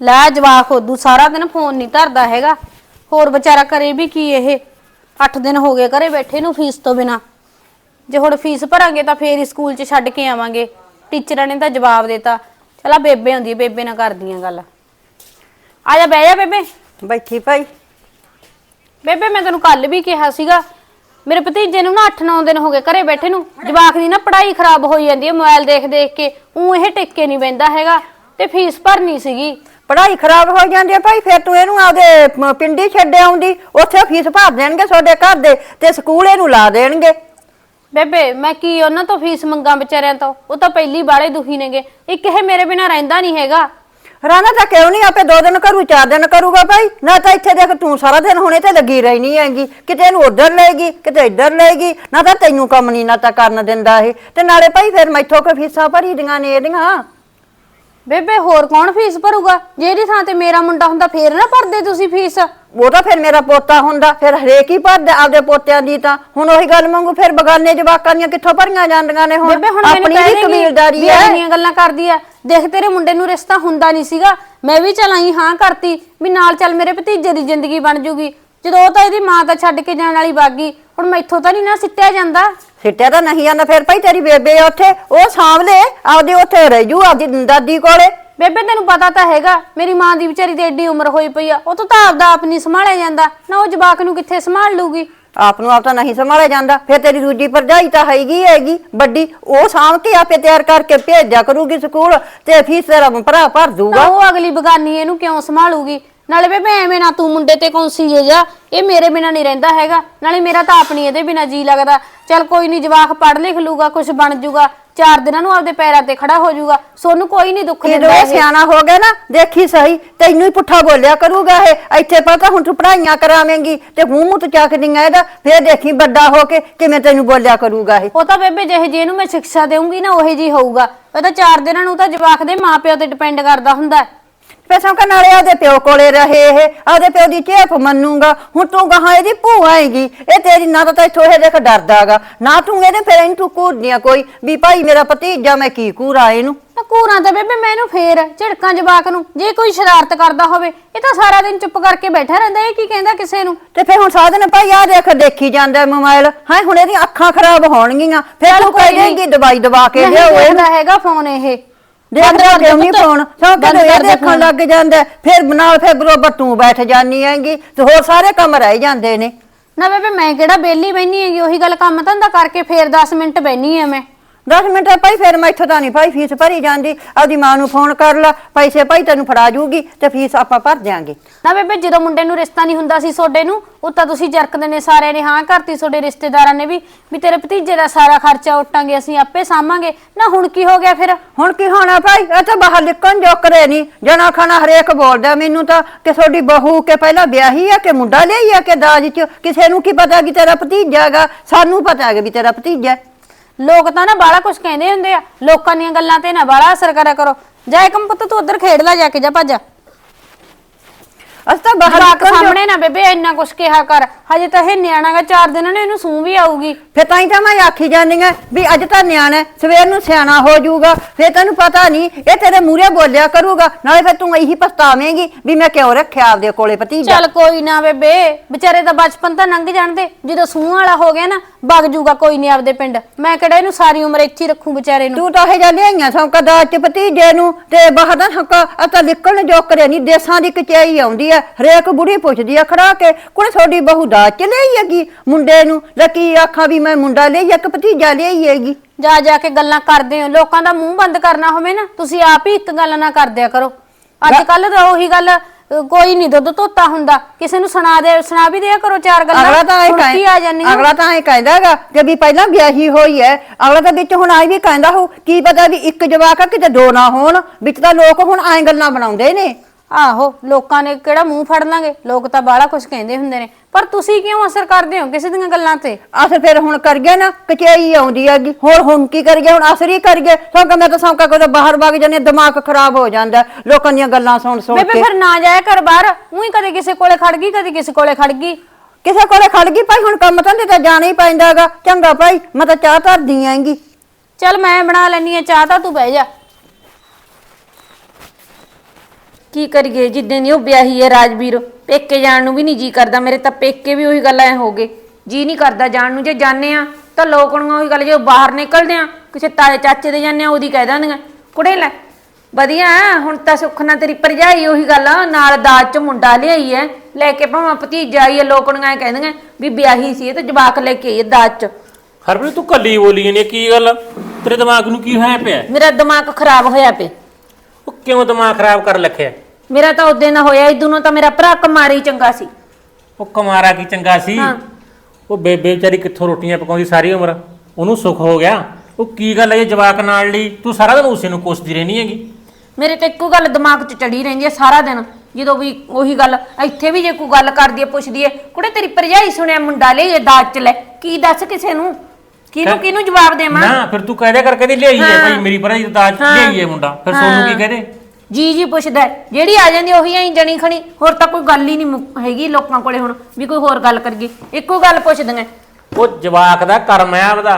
ਲੈ ਜਵਾਕ ਹੋਦੂ ਸਾਰਾ ਦਿਨ ਫੋਨ ਨਹੀਂ ਧਰਦਾ ਹੈਗਾ। ਹੋਰ ਵਿਚਾਰਾ ਕਰੇ ਵੀ ਕੀ ਇਹ? 8 ਦਿਨ ਹੋ ਗਏ ਘਰੇ ਬੈਠੇ ਨੂੰ ਫੀਸ ਤੋਂ ਬਿਨਾ। ਜੇ ਹੁਣ ਫੀਸ ਭਰਾਂਗੇ ਤਾਂ ਫੇਰ ਹੀ ਸਕੂਲ 'ਚ ਛੱਡ ਕੇ ਆਵਾਂਗੇ। ਟੀਚਰਾਂ ਨੇ ਤਾਂ ਜਵਾਬ ਦਿੱਤਾ। ਚਲਾ ਬੇਬੇ ਹੁੰਦੀ ਹੈ, ਬੇਬੇ ਨਾਲ ਕਰਦੀਆਂ ਗੱਲ। ਆ ਜਾ ਬਹਿ ਜਾ ਬੇਬੇ। ਬੈਠੀ ਭਾਈ। ਬੇਬੇ ਮੈਂ ਤੈਨੂੰ ਕੱਲ ਵੀ ਕਿਹਾ ਸੀਗਾ ਮੇਰੇ ਭਤੀਜੇ ਨੂੰ ਨਾ 8-9 ਦਿਨ ਹੋ ਗਏ ਘਰੇ ਬੈਠੇ ਨੂੰ। ਜਵਾਕ ਦੀ ਨਾ ਪੜ੍ਹਾਈ ਖਰਾਬ ਹੋਈ ਜਾਂਦੀ ਹੈ ਮੋਬਾਈਲ ਦੇਖ ਦੇਖ ਕੇ। ਉਹ ਇਹ ਟਿੱਕੇ ਨਹੀਂ ਬੈੰਦਾ ਹੈਗਾ ਤੇ ਫੀਸ ਭਰਨੀ ਸੀਗੀ। ਪੜ੍ਹਾਈ ਖਰਾਬ ਹੋ ਜਾਂਦੀ ਹੈ ਭਾਈ ਫਿਰ ਤੂੰ ਇਹਨੂੰ ਆਪਦੇ ਮ, ਪਿੰਡੀ ਛੱਡ ਆਉਂਦੀ। ਉੱਥੇ ਫੀਸ ਭਰ ਦੇਣਗੇ ਤੁਹਾਡੇ ਘਰ ਦੇ ਤੇ ਸਕੂਲ ਇਹਨੂੰ ਲਾ ਦੇਣਗੇ। ਬੇਬੇ ਮੈਂ ਕੀ ਉਹਨਾਂ ਤੋਂ ਫੀਸ ਮੰਗਾ ਵਿਚਾਰਿਆਂ ਤੋਂ? ਉਹ ਤਾਂ ਪਹਿਲੀ ਬਾਲੇ ਦੁਖੀ ਨੇਗੇ। ਇੱਕ ਇਹ ਮੇਰੇ ਬਿਨਾ ਰਹਿੰਦਾ ਨਹੀਂ ਹੈਗਾ। ਰਾਣਾ ਤਾਂ ਕਿਉਂ ਨਹੀਂ ਆਪੇ ਦੋ ਦਿਨ ਕਰੂ ਚਾਰ ਦਿਨ ਕਰੂਗਾ ਭਾਈ? ਨਾ ਤਾਂ ਇੱਥੇ ਦੇਖ ਤੂੰ ਸਾਰਾ ਦਿਨ ਹੁਣੇ ਤੇ ਲੱਗੀ ਰਹਿਣੀ ਹੈਗੀ। ਕਿਤੇ ਇਹਨੂੰ ਉਧਰ ਲਏਗੀ ਕਿਤੇ ਇੱਧਰ ਲਏਗੀ ਨਾ ਤਾਂ ਤੈਨੂੰ ਕੰਮ ਨਹੀਂ ਨਾ ਤਾਂ ਕਰਨ ਦਿੰਦਾ ਇਹ। ਤੇ ਨਾਲੇ ਭਾਈ ਫਿਰ ਮੈਥੋਂ ਕੋ ਫੀਸਾਂ ਭਰੀ ਦੀਆਂ ਨੇ ਇਹਦੀਆਂ? ਬੇਬੇ ਹੋਰ ਕੌਣ ਫੀਸ ਭਰੂਗਾ? ਜਿਹੜੀ ਥਾਂ ਤੇ ਮੇਰਾ ਮੁੰਡਾ ਹੁੰਦਾ ਫੇਰ ਨਾ ਭਰਦੇ ਤੁਸੀਂ ਫੀਸ। ਉਹ ਤਾਂ ਫਿਰ ਮੇਰਾ ਪੋਤਾ ਹੁੰਦਾ ਫਿਰ ਹਰੇਕ ਹੀ ਭਰਦਾ ਆਪਦੇ ਪੋਤਿਆਂ ਦੀ ਤਾਂ। ਹੁਣ ਉਹੀ ਗੱਲ ਮੰਗੂ ਫਿਰ ਬਗਾਨੇ ਜਵਾਕਾਂ ਦੀਆਂ ਕਿੱਥੋਂ ਭਰੀਆਂ ਜਾਂਦੀਆਂ ਨੇ ਹੁਣ? ਬੇਬੇ ਹੁਣ ਮੈਨੂੰ ਆਪਣੀ ਕਹਿ ਵੀ ਕਬੀਲਦਾਰੀ ਹੈ। ਦੀਆਂ ਗੱਲਾਂ ਕਰਦੀ ਆ ਦੇਖ ਤੇਰੇ ਮੁੰਡੇ ਨੂੰ ਰਿਸ਼ਤਾ ਹੁੰਦਾ ਨਹੀਂ ਸੀਗਾ। ਮੈਂ ਵੀ ਚਲਾਈ ਹਾਂ ਕਰਤੀ ਵੀ ਨਾਲ ਚੱਲ ਮੇਰੇ ਭਤੀਜੇ ਦੀ ਜ਼ਿੰਦਗੀ ਬਣ ਜੂਗੀ। ਜਦੋਂ ਉਹ ਤਾਂ ਇਹਦੀ ਮਾਂ ਤਾਂ ਛੱਡ ਕੇ ਜਾਣ ਵਾਲੀ ਬਾਗੀ ਹੁਣ ਮੈਥੋਂ ਤਾਂ ਨਹੀਂ ਨਾ ਸਿੱਟਿਆ ਜਾਂਦਾ। ਸਿੱਟਿਆ ਤਾਂ ਨਹੀਂ ਜਾਂਦਾ ਫਿਰ ਭਾਈ ਤੇਰੀ ਬੇਬੇ ਆ ਉੱਥੇ ਉਹ ਲੈ ਆਪਦੇ ਉੱਥੇ ਰਹਿ ਜੂ ਆਪਦੀ ਦਾਦੀ ਕੋਲੇ। ਬੇਬੇ ਤੈਨੂੰ ਪਤਾ ਤਾਂ ਹੈਗਾ ਮੇਰੀ ਮਾਂ ਦੀ ਵਿਚਾਰੀ ਦੀ ਐਡੀ ਉਮਰ ਹੋਈ ਪਈ ਆ ਉਹ ਤੋਂ ਤਾਂ ਆਪਦਾ ਆਪ ਨਹੀਂ ਸੰਭਾਲਿਆ ਜਾਂਦਾ ਨਾ ਉਹ ਜਵਾਕ ਨੂੰ ਕਿੱਥੇ ਸੰਭਾਲ ਲੂਗੀ ਆਪ ਨੂੰ ਆਪ ਤਾਂ ਨਹੀਂ ਸੰਭਾਲਿਆ ਜਾਂਦਾ ਫਿਰ ਤੇਰੀ ਦੂਜੀ ਭਰਜਾਈ ਤਾਂ ਹੈਗੀ ਹੈਗੀ ਵੱਡੀ ਉਹ ਸਾਂਭ ਕੇ ਆਪੇ ਤਿਆਰ ਕਰਕੇ ਭੇਜਿਆ ਕਰੂਗੀ ਸਕੂਲ ਤੇ ਫੀਸ ਤੇਰਾ ਭਰਾ ਭਰ ਤਾਂ ਦੂਗਾ ਉਹ ਅਗਲੀ ਬਗਾਨੀ ਇਹਨੂੰ ਕਿਉਂ ਸੰਭਾਲੂਗੀ? ਨਾਲੇ ਬੇਬੇ ਐਵੇਂ ਨਾ ਤੂੰ ਮੁੰਡੇ ਤੇ ਕੌਂਸੀ ਜੇ ਜਾ ਇਹ ਮੇਰੇ ਬਿਨਾ ਨਹੀਂ ਰਹਿੰਦਾ ਹੈਗਾ ਨਾਲੇ ਮੇਰਾ ਤਾਂ ਆਪਣੀ ਇਹਦੇ ਬਿਨਾ ਜੀ ਲੱਗਦਾ। ਚੱਲ ਕੋਈ ਨਹੀਂ ਜਵਾਕ ਪੜ੍ਹ ਲਿਖ ਲੂਗਾ ਕੁਝ ਬਣ ਜੂਗਾ ਚਾਰ ਦਿਨਾਂ ਨੂੰ ਆਪਦੇ ਪੈਰਾਂ ਤੇ ਖੜਾ ਹੋ ਜੂਗਾ ਸੋਨੂੰ ਕੋਈ ਨਹੀਂ ਦੁੱਖ ਜਦੋਂ ਦਿੰਦਾ ਇਹ ਇਹ। ਸਿਆਣਾ ਹੋ ਗਿਆ ਨਾ ਦੇਖੀ ਸਹੀ ਤੈਨੂੰ ਹੀ ਪੁੱਠਾ ਬੋਲਿਆ ਕਰੂਗਾ ਇਹ। ਇੱਥੇ ਪਤਾ ਹੁਣ ਤੂੰ ਪੜਾਈਆਂ ਕਰਾਵੇਂਗੀ ਤੇ ਮੂੰਹ ਮੁੱਤ ਚੱਕਦੀਆਂ ਇਹਦਾ ਫਿਰ ਦੇਖੀ ਵੱਡਾ ਹੋ ਕੇ ਕਿਵੇਂ ਤੈਨੂੰ ਬੋਲਿਆ ਕਰੂਗਾ ਇਹ। ਉਹ ਤਾਂ ਬੇਬੇ ਜਿਹੇ ਜਿਹੇ ਨੂੰ ਮੈਂ ਸਿੱਖਿਆ ਦੇਵਾਂਗੀ ਨਾ ਉਹੇ ਜੀ ਹੋਊਗਾ। ਉਹ ਤਾਂ ਚਾਰ ਦਿਨਾਂ ਨੂੰ ਤਾਂ ਜਵਾਕ ਦੇ ਮਾਪਿਓ ਤੇ ਡਿਪੈਂਡ ਕਰਦਾ ਹੁੰਦਾ। ਹੈ। ਪੈਸਾ ਕਾ ਨਾਲੇ ਆਪਦੇ ਪਿਓ ਕੋਲੇ ਰਹੇ ਇਹ ਆਪਦੇ ਪਿਓ ਦੀ ਚੇਪ ਮੰਨੂਗਾ ਹੁਣ ਤੂੰ ਗਾਹਾਂ ਇਹਦੀ ਭੂਆ ਹੈਗੀ ਇਹ ਤੇਰੀ ਨਾ ਤਾਂ ਇੱਥੋਂ ਇਹ ਦੇਖ ਡਰਦਾਗਾ ਨਾ ਤੂੰ ਇਹਦੇ ਫਿਰ ਇਹਨੂੰ ਘੂਰਦੀਆਂ ਕੋਈ ਵੀ ਭਾਈ ਮੇਰਾ ਭਤੀਜਾ ਮੈਂ ਕੀ ਘੂਰਾ ਇਹਨੂੰ? ਤਾਂ ਘੂਰਾਂ ਤਾਂ ਬੇਬੇ ਮੈਨੂੰ ਫੇਰ ਝਿੜਕਾਂ ਜਵਾਕ ਨੂੰ ਜੇ ਕੋਈ ਸ਼ਰਾਰਤ ਕਰਦਾ ਹੋਵੇ ਇਹ ਤਾਂ ਸਾਰਾ ਦਿਨ ਚੁੱਪ ਕਰਕੇ ਬੈਠਾ ਰਹਿੰਦਾ ਇਹ ਕੀ ਕਹਿੰਦਾ ਕਿਸੇ ਨੂੰ? ਤੇ ਫਿਰ ਹੁਣ ਸਾਧ ਨੇ ਭਾਈ ਆ ਦੇਖ ਦੇਖੀ ਜਾਂਦਾ ਮੋਬਾਈਲ ਹਾਂ ਹੁਣ ਇਹਦੀਆਂ ਅੱਖਾਂ ਖਰਾਬ ਹੋਣਗੀਆਂ ਫਿਰ ਤੂੰ ਦੇਂਗੀ ਦਵਾਈ ਦਵਾ ਕੇ ਨਹੀਂ ਲਿਆਓ ਇਹਨੂੰ। ਦੇਖਦਾ ਹੈਗਾ ਫੋਨ ਇਹ। ਕਰ ਕਿਉਂ ਨਹੀਂ ਫੋਨ ਸੋ ਬੰਦ ਕਦੇ ਇਹ ਦੇ ਦੇਖਣ। ਲੱਗ ਜਾਂਦਾ ਫਿਰ ਨਾਲ ਫਿਰ ਬਰੋਬਰ ਤੂੰ ਬੈਠ ਜਾਨੀ ਹੈਗੀ ਤੇ ਹੋਰ ਸਾਰੇ ਕੰਮ ਰਹਿ ਜਾਂਦੇ ਨੇ। ਨਾ ਬੇਬੇ ਮੈਂ ਕਿਹੜਾ ਬੇਲੀ ਬੈਣੀ ਹੈਗੀ? ਉਹੀ ਗੱਲ ਕੰਮ ਧੰਦਾ ਕਰਕੇ ਫੇਰ 10 ਮਿੰਟ ਬੈਣੀ ਆ ਮੈਂ। 10 ਮਿੰਟ ਭਾਈ ਫਿਰ ਮੈਂ ਇੱਥੋਂ ਤਾਂ ਨਹੀਂ ਭਾਈ ਫੀਸ ਭਰੀ ਜਾਂਦੀ। ਆਪਦੀ ਮਾਂ ਨੂੰ ਫੋਨ ਕਰ ਲਾ ਪੈਸੇ ਭਾਈ ਤੈਨੂੰ ਫੜਾ ਜੂਗੀ ਤੇ ਫੀਸ ਆਪਾਂ ਭਰ ਦਿਆਂਗੇ। ਨਾ ਬੇਬੇ ਜਦੋਂ ਮੁੰਡੇ ਨੂੰ ਰਿਸ਼ਤਾ ਨਹੀਂ ਹੁੰਦਾ ਸੀ ਸੋਡੇ ਨੂੰ ਉਹ ਤਾਂ ਤੁਸੀਂ ਜਰਕਦੇ ਨੇ ਸਾਰਿਆਂ ਨੇ ਹਾਂ ਕਰਤੀ ਸੋਡੇ ਰਿਸ਼ਤੇਦਾਰਾਂ ਨੇ ਵੀ ਵੀ ਤੇਰੇ ਭਤੀਜੇ ਦਾ ਸਾਰਾ ਖਰਚਾ ਉਟਾਂਗੇ ਅਸੀਂ ਆਪੇ ਸਾਂਭਾਂਗੇ। ਨਾ ਹੁਣ ਕੀ ਹੋ ਗਿਆ ਫਿਰ? ਹੁਣ ਕੀ ਹੋਣਾ ਭਾਈ? ਇਹ ਤਾਂ ਬਾਹਰ ਨਿਕਲਣ ਜੋਕਰੇ ਨਹੀਂ। ਜਨਾ ਖਾਣਾ ਹਰੇਕ ਬੋਲਦਾ ਮੈਨੂੰ ਤਾਂ ਕਿ ਤੁਹਾਡੀ ਬਹੂ ਕੇ ਪਹਿਲਾਂ ਵਿਆਹੀ ਆ ਕਿ ਮੁੰਡਾ ਲਿਆਈ ਆ ਕਿ ਦਾਜ ਚ? ਕਿਸੇ ਨੂੰ ਕੀ ਪਤਾ ਕਿ ਤੇਰਾ ਭਤੀਜਾ ਹੈਗਾ? ਸਾਨੂੰ ਪਤਾ ਹੈ ਵੀ ਤੇਰਾ ਭਤੀਜਾ ਹੈ। ਲੋਕ ਤਾਂ ਨਾ ਬਾਲਾ ਕੁਝ ਕਹਿੰਦੇ ਹੁੰਦੇ ਆ। ਲੋਕਾਂ ਦੀਆਂ ਗੱਲਾਂ ਤੇ ਨਾ ਬਾਲਾ ਅਸਰ ਕਰਿਆ ਕਰੋ। ਜਾ ਇੱਕਮ ਪੁੱਤ, ਤੂੰ ਉਧਰ ਖੇਡ ਲੈ ਜਾ ਕੇ, ਜਾ ਭੱਜ। ਅਸੀਂ ਤਾਂ ਬਾਹਰ ਜਵਾਕ ਨਿਕਲਣ ਜੋ- ਸਾਹਮਣੇ ਨਾ ਬੇਬੇ ਇੰਨਾ ਕੁਝ ਕਿਹਾ ਕਰ। ਹਜੇ ਤਾਂ ਇਹ ਨਿਆਣਾਗਾ ਚਾਰ ਦਿਨਾਂ ਨੇ ਇਹਨੂੰ ਸੂਹ ਵੀ ਆਊਗੀ। ਫਿਰ ਤਾਂ ਹੀ ਤਾਂ ਮੈਂ ਆਖੀ ਜਾਂਦੀ ਆ ਵੀ ਅੱਜ ਤਾਂ ਨਿਆਣਾ ਹੈ, ਸਵੇਰ ਨੂੰ ਸਿਆਣਾ ਹੋ ਜਾਊਗਾ। ਫਿਰ ਤੈਨੂੰ ਪਤਾ ਨਹੀਂ ਇਹ ਤੇਰੇ ਮੂਹਰੇ ਬੋਲਿਆ ਕਰੂਗਾ। ਨਾਲੇ ਫਿਰ ਤੂੰ ਇਹੀ ਪਛਤਾਵੇਂਗੀ ਵੀ ਮੈਂ ਕਿਉਂ ਰੱਖਿਆ ਆਪਦੇ ਕੋਲੇ ਭਤੀਜਾ। ਚੱਲ ਕੋਈ ਨਾ ਬੇਬੇ ਵਿਚਾਰੇ ਦਾ ਬਚਪਨ ਤਾਂ ਲੰਘ ਜਾਣਦੇ। ਜਦੋਂ ਸੂਹ ਵਾਲਾ ਹੋ ਗਿਆ ਨਾ ਵਗ ਜੂਗਾ ਕੋਈ ਨਹੀਂ ਆਪਦੇ ਪਿੰਡ। ਮੈਂ ਕਿਹੜਾ ਇਹਨੂੰ ਸਾਰੀ ਉਮਰ ਇੱਥੇ ਹੀ ਰੱਖੂ ਵਿਚਾਰੇ ਨੂੰ। ਤੂੰ ਤਾਂ ਇਹ ਜਾਂ ਲਿਆਈਆਂ ਸੌਂਕਾ ਦਾਜ ਚ ਭਤੀਜੇ ਨੂੰ ਤੇ ਬਾਹਰ ਦਾ ਹੱਕਾ ਆ ਤਾਂ ਨਿਕਲਣ ਜੋਕਰੇ ਨਹੀਂ ਦੇਸਾਂ ਦੀ ਕਚਾਈ ਆਉਂਦੀ ਆ ਹਰੇਕ ਬੁੜੀ ਪੁੱਛਦੀ ਆ ਖੜਾ ਕੇ ਕੋਣ ਤੁਹਾਡੀ ਬਹੂ ਦਾਜ ਚ ਲਈ ਹੈਗੀ? ਮੁੰਡੇ ਨੂੰ ਲੱਕੀ ਆਖਾਂ ਵੀ ਮੈਂ ਮੁੰਡਾ ਲਈ ਇੱਕ ਭਤੀਜਾ ਲਈ ਹੈਗੀ। ਜਾ ਜਾ ਕੇ ਗੱਲਾਂ ਕਰਦੇ ਹੋ ਲੋਕਾਂ ਦਾ ਮੂੰਹ ਬੰਦ ਕਰਨਾ ਹੋਵੇ ਨਾ ਤੁਸੀਂ ਆਪ ਹੀ ਇੱਕ ਗੱਲ ਨਾ ਕਰਦਿਆ ਕਰੋ। ਅੱਜ ਕੱਲ ਤਾਂ ਉਹੀ ਗੱਲ ਅ, ਕੋਈ ਨਹੀਂ ਦੁੱਧ ਧੋਤਾ ਹੁੰਦਾ ਕਿਸੇ ਨੂੰ ਸੁਣਾ ਦੇ ਸੁਣਾ ਵੀ ਦਿਆ ਕਰੋ ਚਾਰ ਗੱਲਾਂ। ਅਗਲਾ ਤਾਂ ਇਹ ਹੁਣ ਕੀ ਆ ਕਹਿ ਜਾਂਦੀ ਅਗਲਾ ਤਾਂ ਇਹ ਕਹਿੰਦਾਗਾ ਕਿ ਵੀ ਪਹਿਲਾਂ ਵਿਆਹੀ ਹੋਈ ਹੈ ਅਗਲਾ ਤਾਂ ਵਿੱਚ ਹੁਣ ਆਈ ਵੀ ਕਹਿੰਦਾ ਹੋ ਕੀ ਪਤਾ ਵੀ ਇੱਕ ਜਵਾਕ ਆ ਕਿਤੇ ਦੋ ਨਾ ਹੋਣ ਵਿੱਚ ਤਾਂ ਲੋਕ ਹੁਣ ਐਂ ਗੱਲਾਂ ਬਣਾਉਂਦੇ ਨੇ। ਆਹੋ ਲੋਕਾਂ ਨੇ ਕਿਹੜਾ ਮੂੰਹ ਫੜ ਲਾਂਗੇ? ਲੋਕ ਤਾਂ ਬਾਹਲਾ ਕੁਝ ਕਹਿੰਦੇ ਹੁੰਦੇ ਨੇ। ਪਰ ਤੁਸੀਂ ਕਿਉਂ ਅਸਰ ਕਰਦੇ ਹੋ ਕਿਸੇ ਦੀਆਂ ਗੱਲਾਂ ਤੇ? ਅਸਰ ਫਿਰ ਹੁਣ ਕਰ ਗਿਆ ਨਾ ਕਚਾਈ ਆਉਂਦੀ ਹੈਗੀ। ਹੋਰ ਹੁਣ ਕੀ ਕਰ ਗਿਆ? ਹੁਣ ਅਸਰ ਹੀ ਕਰ ਗਿਆ। ਸੌਂਕਾ ਮੈਂ ਤਾਂ ਸੌਂਕਾ ਕੋਈ ਬਾਹਰ ਵਗ ਜਾਂਦੇ ਦਿਮਾਗ ਖਰਾਬ ਹੋ ਜਾਂਦਾ ਹੈ, ਲੋਕਾਂ ਦੀਆਂ ਗੱਲਾਂ ਸੁਣ ਸੁਣ ਬੇਬੇ ਕੇ। ਫਿਰ ਨਾ ਜਾਇਆ ਕਰ ਬਾਹਰ। ਉਹੀ ਕਦੇ ਕਿਸੇ ਕੋਲੇ ਖੜ ਗਈ ਕਦੇ ਕਿਸੇ ਕੋਲੇ ਖੜ ਗਈ। ਕਿਸੇ ਕੋਲੇ ਖੜ ਗਈ ਭਾਈ ਹੁਣ ਕੰਮ ਧੰਦੇ ਤਾਂ ਜਾਣਾ ਹੀ ਪੈਂਦਾਗਾ ਚੰਗਾ ਭਾਈ ਮੈਂ ਤਾਂ ਚਾਹ ਧਰਦੀ ਆਂਗੀ ਚੱਲ ਮੈਂ ਬਣਾ ਲੈਣੀ ਆ ਚਾਹ ਤਾਂ ਤੂੰ ਬਹਿ ਜਾ। ਕੀ ਕਰੀਏ? ਜਿੱਦਾਂ ਦੀ ਉਹ ਵਿਆਹੀ ਹੈ ਰਾਜਵੀਰ ਪੇਕੇ ਜਾਣ ਨੂੰ ਵੀ ਨਹੀਂ ਜੀ ਕਰਦਾ। ਮੇਰੇ ਤਾਂ ਪੇਕੇ ਵੀ ਉਹੀ ਗੱਲ ਐ ਹੋ ਗਏ। ਜੀ ਨਹੀਂ ਕਰਦਾ ਜਾਣ ਨੂੰ। ਜੇ ਜਾਣੇ ਆ ਤਾਂ ਲੋਕਣੀਆਂ ਉਹੀ ਗੱਲ ਜੇ ਬਾਹਰ ਨਿਕਲਦੇ ਆ ਕਿਸੇ ਤਾਏ ਚਾਚੇ ਦੇ ਜਾਂਦੇ ਆ ਉਹਦੀ ਕਹਿ ਦਿੰਦੀਆਂ ਕੁੜੇ ਲੈ ਵਧੀਆ ਹੁਣ ਤਾਂ ਸੁੱਖ ਨਾਲ ਤੇਰੀ ਭਰਜਾਈ ਉਹੀ ਗੱਲ ਆ ਨਾਲ ਦਾਜ ਚ ਮੁੰਡਾ ਲਿਆਈ ਐ ਲੈ ਕੇ ਭਾਵੇਂ ਭਤੀਜਾ ਆਈ ਐ ਲੋਕਣੀਆਂ ਐਂ ਕਹਿੰਦੀਆਂ ਵੀ ਵਿਆਹੀ ਸੀ ਇਹ ਤੇ ਜਵਾਕ ਲੈ ਕੇ ਆਈ ਐ ਦਾਜ ਚ। ਹਰਪ੍ਰੀਤ ਤੂੰ ਕੱਲੀ ਬੋਲੀ ਜਾਂਦੀ ਹੈ, ਕੀ ਗੱਲ ਤੇਰੇ ਦਿਮਾਗ ਨੂੰ ਕੀ ਹੋਇਆ ਪਿਆ? ਮੇਰਾ ਦਿਮਾਗ ਖਰਾਬ ਹੋਇਆ ਪਿਆ। ਉਹ ਕਿਉਂ ਦਿਮਾਗ ਖਰਾਬ ਕਰ ਰੱਖਿਆ? ਮੇਰਾ ਤਾਂ ਉਦੋਂ ਨਾ ਹੋਇਆ ਇਦੋਂ ਨੂੰ ਤਾਂ ਮੇਰਾ ਭਰਾ ਕਮਾਰੀ ਚੰਗਾ ਸੀ। ਉਹ ਕਮਾਰਾ ਕੀ ਚੰਗਾ ਸੀ? ਹਾਂ। ਉਹ ਬੇਬੇ ਵਿਚਾਰੀ ਕਿੱਥੋਂ ਰੋਟੀਆਂ ਪਕਾਉਂਦੀ ਸਾਰੀ ਉਮਰ? ਉਹਨੂੰ ਸੁੱਖ ਹੋ ਗਿਆ? ਉਹ ਕੀ ਗੱਲ ਹੈ ਇਹ ਜਵਾਕ ਨਾਲ ਲਈ? ਤੂੰ ਸਾਰਾ ਦਿਨ ਉਸੇ ਨੂੰ ਕੋਸਦੀ ਰਹਿਣੀ ਹੈਗੀ। ਮੇਰੇ ਤੇ ਇੱਕੋ ਗੱਲ ਦਿਮਾਗ 'ਚ ਚੜੀ ਰਹਿੰਦੀ ਹੈ ਸਾਰਾ ਦਿਨ। ਜਦੋਂ ਵੀ ਉਹੀ ਗੱਲ ਇੱਥੇ ਵੀ ਜੇ ਕੋਈ ਗੱਲ ਕਰਦੀ ਹੈ ਪੁੱਛਦੀ ਹੈ ਕੁੜੇ ਤੇਰੀ ਭਰਜਾਈ ਸੁਣਿਆ ਮੁੰਡਾ ਲੈ ਇਹ ਦਾਜ ਚ ਲੈ ਕੀ ਦੱਸ ਕਿਸੇ ਨੂੰ? ਕਿਹਨੂੰ ਕਿਹਨੂੰ ਜਵਾਬ ਦੇਵਾਂ? ਨਾ ਫਿਰ ਤੂੰ ਕਹਿ ਦਿਆ ਕਰ ਕਦੀ ਲਿਆਈ ਹੈ ਹਾਂ। ਭਾਈ ਮੇਰੀ ਭਰਾ ਜੀ ਦਾਜ ਹਾਂ। ਲਿਆਈ ਹੈ ਮੁੰਡਾ। ਫਿਰ ਸੋਨੂੰ ਕੀ ਕਹਦੇ ਜੀ ਜੀ ਪੁੱਛਦਾ ਹੈ। ਜਿਹੜੀ ਆ ਜਾਂਦੀ ਉਹੀ ਐਂ ਜਣੀ ਖਣੀ। ਹੋਰ ਤਾਂ ਕੋਈ ਗੱਲ ਹੀ ਨਹੀਂ ਮੁੱਕ- ਹੈਗੀ ਲੋਕਾਂ ਕੋਲੇ ਹੁਣ ਵੀ ਕੋਈ ਹੋਰ ਗੱਲ ਕਰੀਏ। ਇੱਕੋ ਗੱਲ ਪੁੱਛਦੀਆਂ ਉਹ ਜਵਾਕ ਦਾ ਕਰਮ ਹੈ ਆਪਦਾ।